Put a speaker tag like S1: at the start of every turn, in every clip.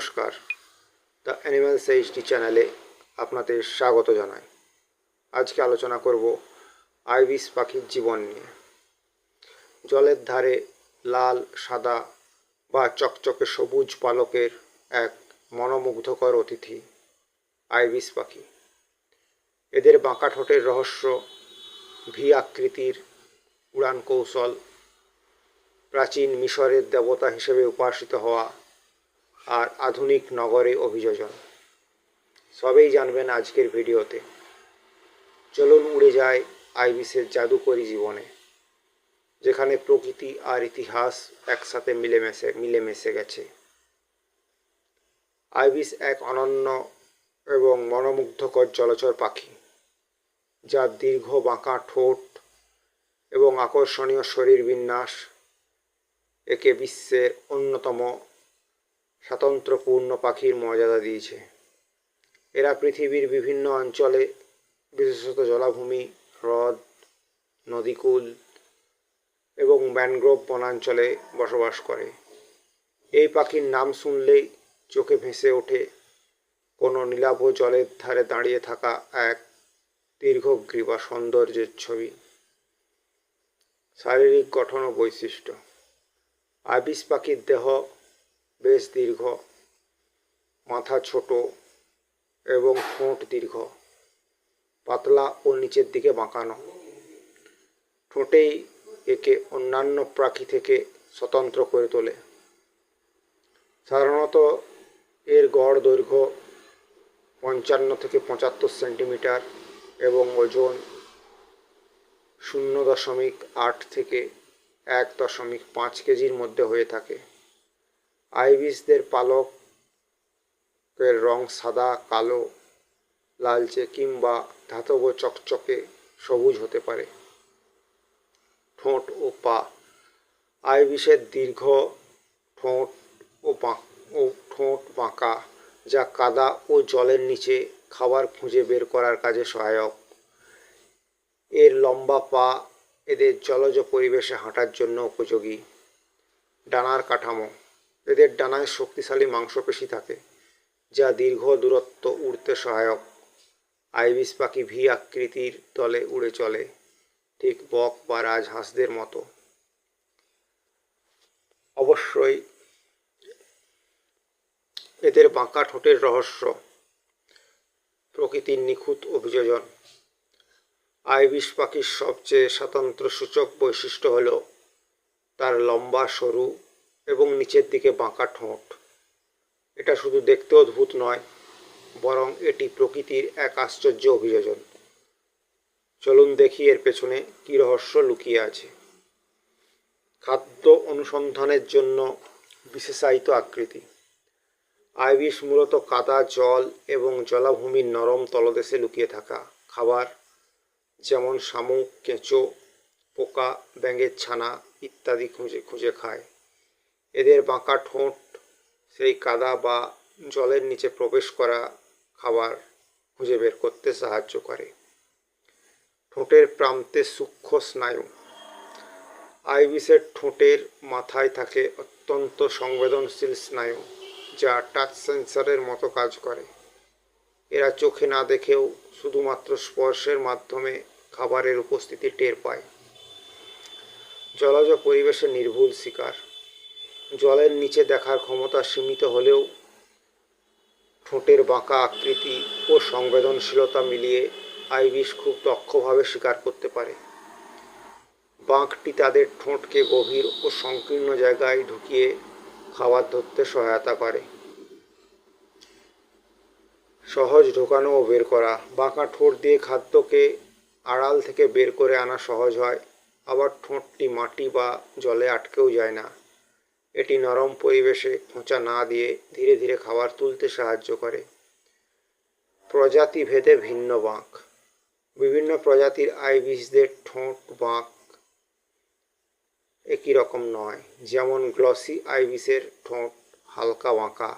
S1: নমস্কার। The animal সেইজটি চ্যানেলে আপনাদের স্বাগত জানাই। আজকে আলোচনা করব আইবিস পাখির জীবন নিয়ে। জলের ধারে লাল, সাদা বা চকচকে সবুজ পালকের এক মনোমুগ্ধকর অতিথি আইবিস পাখি। এদের বাঁকা ঠোঁটের রহস্য, ভি আকৃতির উড়ান কৌশল, প্রাচীন মিশরের দেবতা হিসেবে উপাসিত হওয়া আর আধুনিক নগরে অভিযোজন। সবেই জানবেন আজকের ভিডিওতে। চলুন উড়ে যায় আইবিসের জাদুকরী জীবনে, যেখানে প্রকৃতি আর ইতিহাস একসাথে মিলেমিশে মিলেমিশে গেছে। আইবিস এক অনন্য এবং মনোমুগ্ধকর জলচর পাখি যার দীর্ঘ বাঁকা ঠোঁট এবং আকর্ষণীয় শরীর বিন্যাস একে বিশ্বের অন্যতম স্বাতন্ত্র্যপূর্ণ পাখির মর্যাদা দিয়েছে। এরা পৃথিবীর বিভিন্ন অঞ্চলে, বিশেষত জলাভূমি, হ্রদ, নদীকূল এবং ম্যানগ্রোভ বনাঞ্চলে বসবাস করে। এই পাখির নাম শুনলেই চোখে ভেসে ওঠে কোনো নীলাভ জলের ধারে দাঁড়িয়ে থাকা এক দীর্ঘগ্রীবা সৌন্দর্যের ছবি। শারীরিক গঠন ও বৈশিষ্ট্য। আবিস পাখির দেহ বেশ দীর্ঘ, মাথা ছোট এবং ঠোঁট দীর্ঘ, পাতলা ও নিচের দিকে বাঁকানো। ঠোঁটেই একে অন্যান্য পাখি থেকে স্বতন্ত্র করে তোলে। সাধারণত এর গড় দৈর্ঘ্য পঞ্চান্ন থেকে পঁচাত্তর সেন্টিমিটার এবং ওজন শূন্য দশমিক আট থেকে এক দশমিক পাঁচ কেজির মধ্যে হয়ে থাকে। আইবিসদের পালকের রং সাদা, কালো, লালচে কিংবা ধাতব চকচকে সবুজ হতে পারে। ঠোঁট ও পা। আইবিসের দীর্ঘ ঠোঁট ও ও ঠোঁট বাঁকা, যা কাদা ও জলের নিচে খাবার খুঁজে বের করার কাজে সহায়ক। এর লম্বা পা এদের জলজ পরিবেশে হাঁটার জন্য উপযোগী। ডানার কাঠামো। এদের ডানায় শক্তিশালী মাংসপেশি থাকে, যা দীর্ঘ দূরত্ব উড়তে সহায়ক। আইবিস পাখি ভি আকৃতির তলে উড়ে চলে, ঠিক বক বা রাজহাঁসদের মতো। অবশ্যই এদের বাঁকা ঠোঁটের রহস্য, প্রকৃতির নিখুঁত অভিযোজন। আইবিস পাখির সবচেয়ে স্বাতন্ত্র্য সূচক বৈশিষ্ট্য হল, তার লম্বা সরু এবং নিচের দিকে বাঁকা ঠোঁট। এটা শুধু দেখতে অদ্ভুত নয়, বরং এটি প্রকৃতির এক আশ্চর্য অভিযোজন। চলুন দেখি এর পেছনে কী রহস্য লুকিয়ে আছে। খাদ্য অনুসন্ধানের জন্য বিশেষায়িত আকৃতি। আইবিস মূলত কাদা, জল এবং জলাভূমির নরম তলদেশে লুকিয়ে থাকা খাবার, যেমন শামুক, কেঁচো, পোকা, ব্যাঙের ছানা ইত্যাদি খুঁজে খুঁজে খায়। এদের বাঁকা ঠোঁট, সেই কাদা বা জলের নিচে প্রবেশ করা খাবার খুঁজে বের করতে সাহায্য করে। ঠোঁটের প্রান্তে সূক্ষ্ম স্নায়ু। আইবিসের ঠোঁটের মাথায় থাকে অত্যন্ত সংবেদনশীল স্নায়ু, যা টাচ সেন্সারের মতো কাজ করে। এরা চোখে না দেখেও শুধুমাত্র স্পর্শের মাধ্যমে খাবারের উপস্থিতি টের পায়। জলজ পরিবেশে নির্ভুল শিকার। জলের নিচে দেখার ক্ষমতা সীমিত হলেও ঠোঁটের বাঁকা আকৃতি ও সংবেদনশীলতা মিলিয়ে আইবিস খুব দক্ষভাবে শিকার করতে পারে। বাঁকটি তাদের ঠোঁটকে গভীর ও সংকীর্ণ জায়গায় ঢুকিয়ে খাবার ধরতে সহায়তা করে। সহজ ঢোকানো ও বের করা। বাঁকা ঠোঁট দিয়ে খাদ্যকে আড়াল থেকে বের করে আনা সহজ হয়। আবার ঠোঁটটি মাটি বা জলে আটকেও যায় না। এটি নরম পরিবেশে খোঁচা না দিয়ে ধীরে ধীরে খাবার তুলতে সাহায্য করে। প্রজাতি ভেদে ভিন্ন বাঁক। বিভিন্ন প্রজাতির আইবিসদের ঠোঁট বাঁক একই রকম নয়, যেমন গ্লসি আইবিসের ঠোঁট হালকা বাঁকা,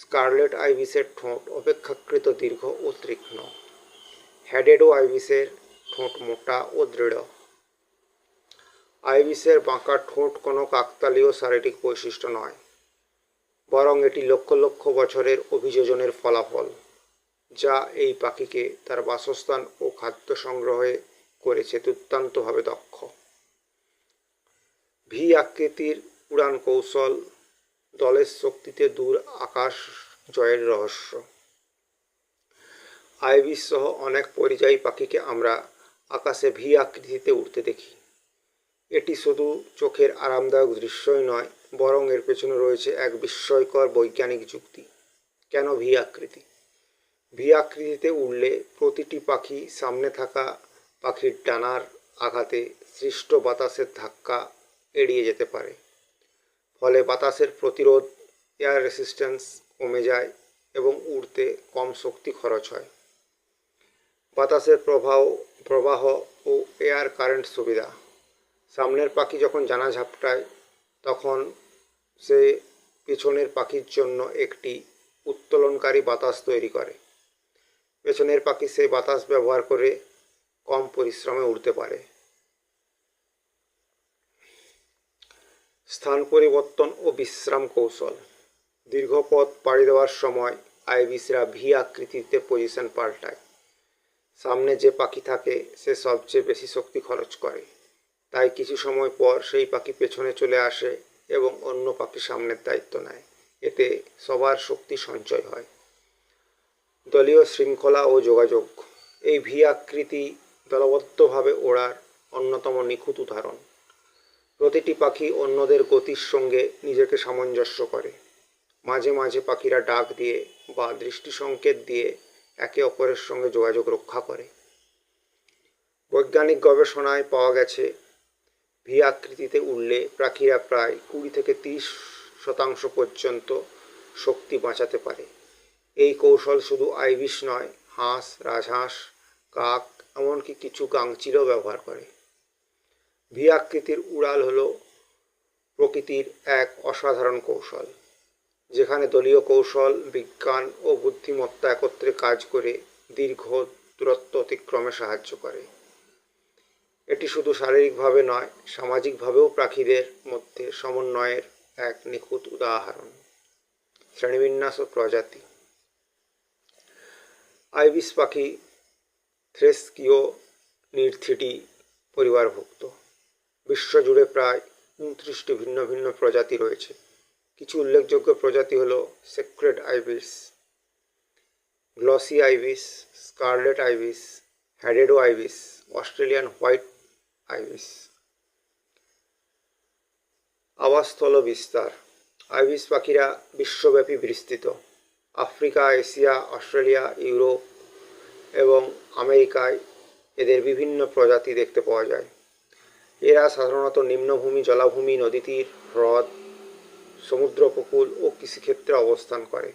S1: স্কারলেট আইবিসের ঠোঁট অপেক্ষাকৃত দীর্ঘ ও তীক্ষ্ণ, হ্যাডেডো আইবিসের ঠোঁট মোটা ও দৃঢ়। আইবিসের বাঁকা ঠোঁট কোনো কাকতালীয় শারীরিক বৈশিষ্ট্য নয়, বরং এটি লক্ষ লক্ষ বছরের অভিযোজনের ফলাফল, যা এই পাখিকে তার বাসস্থান ও খাদ্য সংগ্রহে করেছে দুর্দান্তভাবে দক্ষ। ভি আকৃতির উড়ান কৌশল দলের শক্তিতে দূর আকাশ জয়ের রহস্য। আইবিস সহ অনেক পরিযায়ী পাখিকে আমরা আকাশে ভি আকৃতিতে উড়তে দেখি। এটি শুধু চোখের আরামদায়ক দৃশ্যই নয়, বরং এর পেছনে রয়েছে এক বিস্ময়কর বৈজ্ঞানিক যুক্তি। কেন ভি আকৃতি? ভি আকৃতিতে উড়লে প্রতিটি পাখি সামনে থাকা, পাখির ডানার আঘাতে সৃষ্ট বাতাসের ধাক্কা এড়িয়ে যেতে পারে। ফলে বাতাসের প্রতিরোধ, এয়ার রেসিস্ট্যান্স কমে যায় এবং উড়তে কম শক্তি খরচ হয়। বাতাসের প্রবাহ প্রবাহ ও এয়ার কারেন্ট সুবিধা। সামনের পাখি যখন জানা ঝাপটায়, তখন সে পেছনের পাখির জন্য একটি উত্তোলনকারী বাতাস তৈরি করে। পেছনের পাখি সেই বাতাস ব্যবহার করে কম পরিশ্রমে উড়তে পারে। স্থান পরিবর্তন ও বিশ্রাম কৌশল। দীর্ঘ পথ পাড়ি দেওয়ার সময় আইবিসরা ভি আকৃতিতে পজিশন পাল্টায়। সামনে যে পাখি থাকে, সে সবচেয়ে বেশি শক্তি খরচ করে। তাই কিছু সময় পর সেই পাখি পেছনে চলে আসে এবং অন্য পাখি সামনের দায়িত্ব নেয়। এতে সবার শক্তি সঞ্চয় হয়। দলীয় শৃঙ্খলা ও যোগাযোগ। এই ভি আকৃতি দলবদ্ধভাবে ওড়ার অন্যতম নিখুঁত উদাহরণ। প্রতিটি পাখি অন্যদের গতির সঙ্গে নিজেকে সামঞ্জস্য করে। মাঝে মাঝে পাখিরা ডাক দিয়ে বা দৃষ্টি সংকেত দিয়ে একে অপরের সঙ্গে যোগাযোগ রক্ষা করে। বৈজ্ঞানিক গবেষণায় পাওয়া গেছে ভি আকৃতিতে উঠলে পাখিরা প্রায় কুড়ি থেকে তিরিশ শতাংশ পর্যন্ত শক্তি বাঁচাতে পারে। এই কৌশল শুধু আইবিশ নয়, হাঁস, রাজহাঁস, কাক, এমনকি কিছু গাংচিরও ব্যবহার করে। ভি আকৃতির উড়াল হলো প্রকৃতির এক অসাধারণ কৌশল, যেখানে দলীয় কৌশল, বিজ্ঞান ও বুদ্ধিমত্তা একত্রে কাজ করে দীর্ঘ দূরত্ব অতিক্রমে সাহায্য করে। এটি শুধু শারীরিকভাবে নয়, সামাজিকভাবেও পাখিদের মধ্যে সমন্বয়ের এক নিখুঁত উদাহরণ। শ্রেণীবিন্যাস ও প্রজাতি। আইবিস পাখি থ্রেস্কিও নির্থিটি পরিবারভুক্ত। বিশ্বজুড়ে প্রায় উনত্রিশটি ভিন্ন ভিন্ন প্রজাতি রয়েছে। কিছু উল্লেখযোগ্য প্রজাতি হল sacred ibis glossy ibis scarlet ibis hadeda ibis Australian white ibis আবাসস্থল বিস্তার। আইবিস পাখিরা বিশ্বব্যাপী বিস্তৃত। আফ্রিকা, এশিয়া, অস্ট্রেলিয়া, ইউরোপ এবং আমেরিকায় এদের বিভিন্ন প্রজাতি দেখতে পাওয়া যায়। এরা সাধারণত নিম্নভূমি, জলাভূমি, নদীতীর, হ্রদ সমুদ্র উপকূল ও কৃষিক্ষেত্রে অবস্থান করে।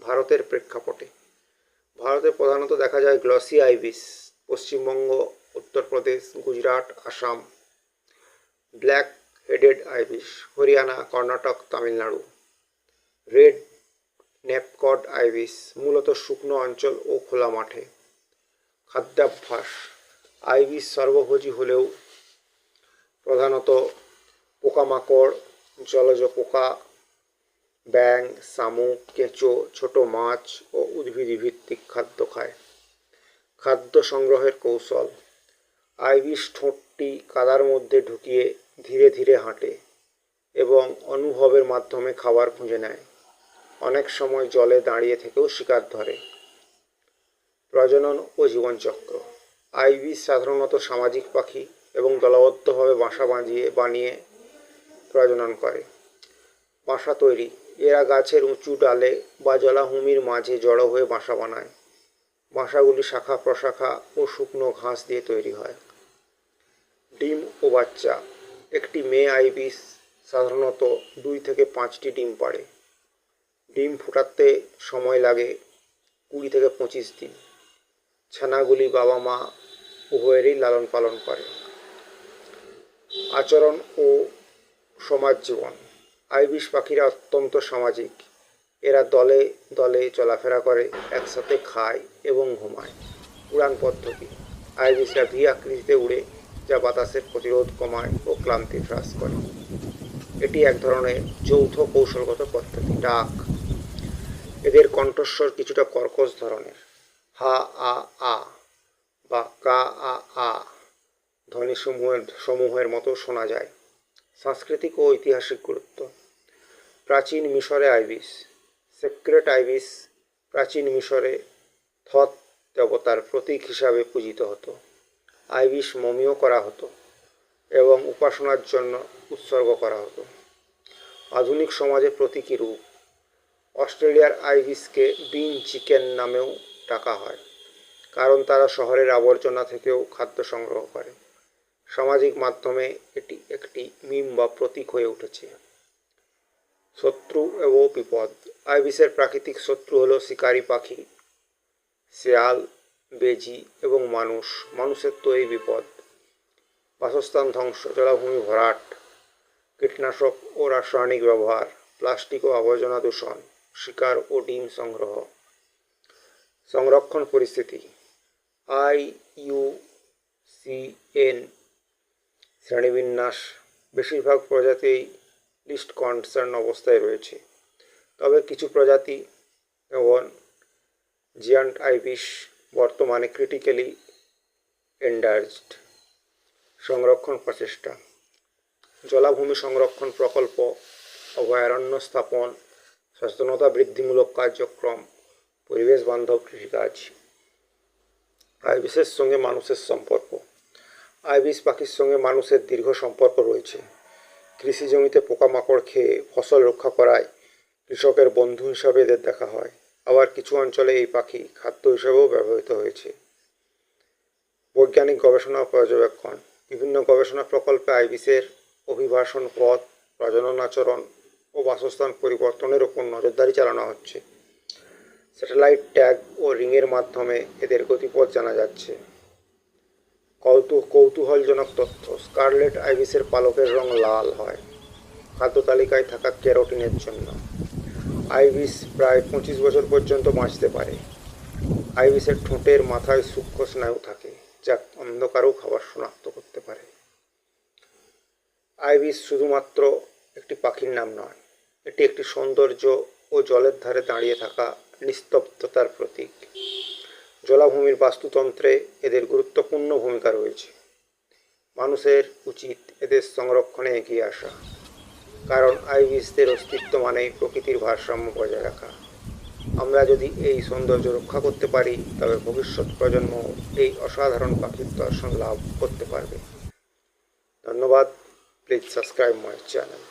S1: ভারতের প্রেক্ষাপটে। ভারতে প্রধানত দেখা যায় glossy ibis Paschimbanga Uttar Pradesh, Gujarat, Assam, black headed ibis Haryana, Karnataka, Tamil Nadu. Red naped ibis মূলত শুকনো অঞ্চল ও খোলা মাঠে। খাদ্যাভ্যাস আইবিস সর্বভোজী হলেও প্রধানত পোকামাকড়, জলজ পোকা ব্যাং শামুক, কেঁচো, ছোট মাছ ও উদ্ভিদ ভিত্তিক খাদ্য খায়। খাদ্য সংগ্রহের কৌশল আইবিস ঠোঁটটি কাদার মধ্যে ঢুকিয়ে ধীরে ধীরে হাঁটে এবং অনুভবের মাধ্যমে খাবার খুঁজে নেয়। অনেক সময় জলে দাঁড়িয়ে থেকেও শিকার ধরে। প্রজনন ও জীবনচক্র। আইবিস সাধারণত সামাজিক পাখি এবং দলবদ্ধভাবে বাসা বাঁধিয়ে, বানিয়ে প্রজনন করে। বাসা তৈরি। এরা গাছের উঁচু ডালে বা জলাভূমির মাঝে জড়ো হয়ে বাসা বানায়। বাসাগুলি শাখা প্রশাখা ও শুকনো ঘাস দিয়ে তৈরি হয়। ডিম ও বাচ্চা। একটি মেয়ে আইবিস সাধারণত দুই থেকে পাঁচটি ডিম পাড়ে। ডিম ফোটাতে সময় লাগে কুড়ি থেকে পঁচিশ দিন। ছানাগুলি বাবা মা উভয়েরই লালন পালন করে। আচরণ ও সমাজ জীবন। আইবিস পাখিরা অত্যন্ত সামাজিক। এরা দলে দলে চলাফেরা করে, একসাথে খায় এবং ঘুমায়। উড়ান পদ্ধতি। আইবিসরা ভি আকৃতিতে উড়ে যা বাতাসের প্রতিরোধ কমায় ও ক্লান্তি হ্রাস করে। এটি এক ধরনের যৌথ কৌশলগত পদ্ধতি, ডাক। এদের কণ্ঠস্বর কিছুটা কর্কশ ধরনের। হা, আ আ বা কা, আ আ ধ্বনিসমূহের সমূহের মতো শোনা যায়। সাংস্কৃতিক ও ঐতিহাসিক গুরুত্ব। প্রাচীন মিশরে আইবিস, সেক্রেট আইবিস প্রাচীন মিশরে থত দেবতার প্রতীক হিসাবে পূজিত হতো। আইবিস মমিও করা হতো এবং উপাসনার জন্য উৎসর্গ করা হতো। আধুনিক সমাজে প্রতীকী রূপ। অস্ট্রেলিয়ার আইবিসকে বিন চিকেন নামেও ডাকা হয়, কারণ তারা শহরের আবর্জনা থেকেও খাদ্য সংগ্রহ করে। সামাজিক মাধ্যমে এটি একটি মিম বা প্রতীক হয়ে উঠেছে। শত্রু এবং বিপদ। আইবিসের প্রাকৃতিক শত্রু হলো শিকারী পাখি, শেয়াল বেজি এবং মানুষ, মানুষের তৈরি বিপদ। বাসস্থান ধ্বংস, জলাভূমি ভরাট, কীটনাশক ও রাসায়নিক ব্যবহার, প্লাস্টিক ও আবর্জনা দূষণ, শিকার ও ডিম সংগ্রহ। সংরক্ষণ পরিস্থিতি। আই ইউ সি এন, শ্রেণীবিন্যাস, বেশিরভাগ প্রজাতি লিস্ট কনসার্ন অবস্থায় রয়েছে। তবে কিছু প্রজাতি, যেমন জিয়ান্ট আইবিস বর্তমানে ক্রিটিক্যালি এন্ডার্জড সংরক্ষণ প্রচেষ্টা। জলাভূমি সংরক্ষণ প্রকল্প, অভয়ারণ্য স্থাপন, সচেতনতা বৃদ্ধিমূলক কার্যক্রম, পরিবেশ বান্ধব কৃষিকাজ, আইবিসের সঙ্গে মানুষের সম্পর্ক। আইবিস পাখির সঙ্গে মানুষের দীর্ঘ সম্পর্ক রয়েছে। কৃষি জমিতে পোকামাকড় খেয়ে ফসল রক্ষা করায় কৃষকের বন্ধু হিসাবে এদের দেখা হয়। আবার কিছু অঞ্চলে এই পাখি খাদ্য হিসেবেও ব্যবহৃত হয়েছে। বৈজ্ঞানিক গবেষণা পর্যবেক্ষণ, বিভিন্ন গবেষণা প্রকল্পে আইবিসের অভিবাসন পথ, প্রজনন আচরণ ও বাসস্থান পরিবর্তনের ওপর নজরদারি চালানো হচ্ছে। স্যাটেলাইট ট্যাগ ও রিংয়ের মাধ্যমে এদের গতিপথ জানা যাচ্ছে। কৌতু, কৌতূহলজনক তথ্য, স্কারলেট আইবিসের পালকের রং লাল হয়। খাদ্য তালিকায় থাকা ক্যারোটিনের জন্য। আইবিস প্রায় পঁচিশ বছর পর্যন্ত বাঁচতে পারে। আইবিসের ঠোঁটের মাথায় সূক্ষ্ম স্নায়ু থাকে, যা অন্ধকারেও খাবার শনাক্ত করতে পারে। আইবিস শুধুমাত্র একটি পাখির নাম নয়, এটি একটি সৌন্দর্য ও জলের ধারে দাঁড়িয়ে থাকা নিস্তব্ধতার প্রতীক। জলাভূমির বাস্তুতন্ত্রে এদের গুরুত্বপূর্ণ ভূমিকা রয়েছে। মানুষের উচিত এদের সংরক্ষণে এগিয়ে আসা। কারণ আইবিসদের অস্তিত্ব মানে প্রকৃতির ভারসাম্য বজায় রাখা। আমরা যদি এই সৌন্দর্য রক্ষা করতে পারি, তবে ভবিষ্যৎ প্রজন্ম এই অসাধারণ পাখির দর্শন লাভ করতে পারবে। ধন্যবাদ। Please subscribe my channel.